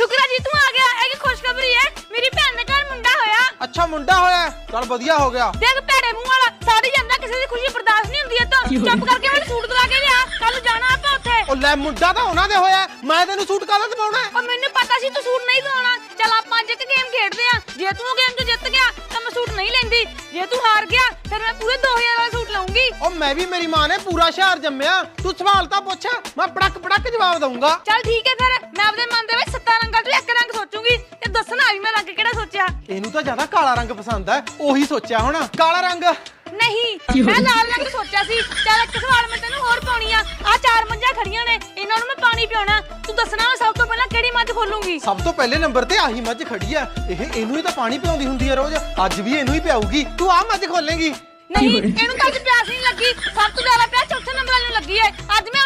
ਸ਼ੁਕਰ ਹੈ ਜੀ ਤੂੰ ਆ ਗਿਆ ਇਹ ਕੀ ਖੁਸ਼ਖਬਰੀ ਹੈ? ਮੇਰੀ ਭੈਣ ਦੇ ਘਰ ਮੁੰਡਾ ਹੋਇਆ। ਅੱਛਾ ਮੁੰਡਾ ਹੋਇਆ? ਚਲ ਵਧੀਆ ਹੋ ਗਿਆ। ਦੇਖ ਭੈੜੇ ਮੂੰਹ ਵਾਲਾ ਸਾੜੀ ਜਾਂਦਾ ਕਿਸੇ ਦੀ ਖੁਸ਼ੀ ਬਰਦਾਸ਼ਤ ਨਹੀਂ ਹੁੰਦੀ ਇਹ ਤਾਂ ਚੁੱਪ ਕਰਕੇ ਮੈਨੂੰ ਸੂਟ ਦਵਾ ਕੇ ਲਿਆ। ਕੱਲ ਨੂੰ ਜਾਣਾ ਆਪਾਂ ਉੱਥੇ। ਉਹ ਲੈ ਮੁੰਡਾ ਤਾਂ ਉਹਨਾਂ ਦੇ ਹੋਇਆ। ਮੈਂ ਤੈਨੂੰ ਸੂਟ ਕਾਹਦਾ ਦਵਾਉਣਾ? ਹੈ? ਉਹ ਮੈਨੂੰ ਪਤਾ ਸੀ ਤੂੰ ਸੂਟ ਨਹੀਂ ਦਵਾਉਣਾ। ਚੱਲ ਆਪਾਂ ਅੱਜ ਇੱਕ ਗੇਮ ਖੇਡਦੇ ਆ ਜੇ ਤੂੰ ਗੇਮ 'ਚ ਜਿੱਤ ਗਿਆ ਤਾਂ ਮੈਂ ਸੂਟ ਨਹੀਂ ਲੈਂਦੀ। ਜੇ ਤੂੰ ਹਾਰ ਗਿਆ ਫਿਰ ਮੈਂ ਪੂਰੇ 2000 ਵਾਲਾ ਸੂਟ ਲਵਾਂਗੀ ਉਹ ਮੈਂ ਵੀ ਮੇਰੀ ਮਾਂ ਨੇ ਪੂਰਾ ਸ਼ਹਿਰ ਜੰਮਿਆ। ਤੂੰ ਸਵਾਲ ਤਾਂ ਪੁੱਛ। ਮੈਂ ਪੜਕ ਪੜਕ ਜਵਾਬ ਦਊਂਗਾ। ਚੱਲ ਠੀਕ ਹੈ ਫਿਰ। ਸੋਚਿਆ? ਇਹਨੂੰ ਤਾਂ ਜ਼ਿਆਦਾ ਕਾਲਾ ਰੰਗ ਪਸੰਦ ਹੈ ਉਹੀ ਸੋਚਿਆ ਹੋਣਾ। ਕਾਲਾ ਰੰਗ? ਨਹੀਂ ਮੈਂ ਲਾਲ ਰੰਗ ਸੋਚਿਆ ਸੀ। ਚੱਲ ਇੱਕ ਸਵਾਲ ਮੈਂ ਤੈਨੂੰ ਹੋਰ ਪਾਉਣੀ ਆ। ਆ ਚਾਰ ਮੰਝਾਂ ਖੜੀਆਂ ਨੇ ਇਹਨਾਂ ਨੂੰ ਮੈਂ ਪਾਣੀ ਪਿਉਣਾ। ਤੂੰ ਦੱਸਣਾ ਮੈਂ ਸਭ ਤੋਂ ਪਹਿਲਾਂ ਕਿਹੜੀ ਮੱਝ ਖੋਲੂੰਗੀ? ਸਭ ਤੋਂ ਪਹਿਲੇ ਨੰਬਰ ਤੇ ਆਹੀ ਮੱਝ ਖੜੀ ਆ। ਇਹ ਇਹਨੂੰ ਹੀ ਤਾਂ ਪਾਣੀ ਪਿਆਉਂਦੀ ਹੁੰਦੀ ਹੈ ਰੋਜ਼। ਅੱਜ ਵੀ ਇਹਨੂੰ ਹੀ ਪਿਆਊਗੀ। ਤੂੰ ਆ ਮੱਝ ਖੋਲੇਂਗੀ। ਨਹੀਂ ਇਹਨੂੰ ਤਾਂ ਅੱਜ ਪਿਆਸ ਨਹੀਂ ਲੱਗੀ। ਸਭ ਤੋਂ ਜ਼ਿਆਦਾ ਪਿਆਸ ਚੌਥੇ ਨੰਬਰ ਵਾਲੇ ਨੂੰ ਲੱਗੀ ਹੈ ਅੱਜ ਮੈਂ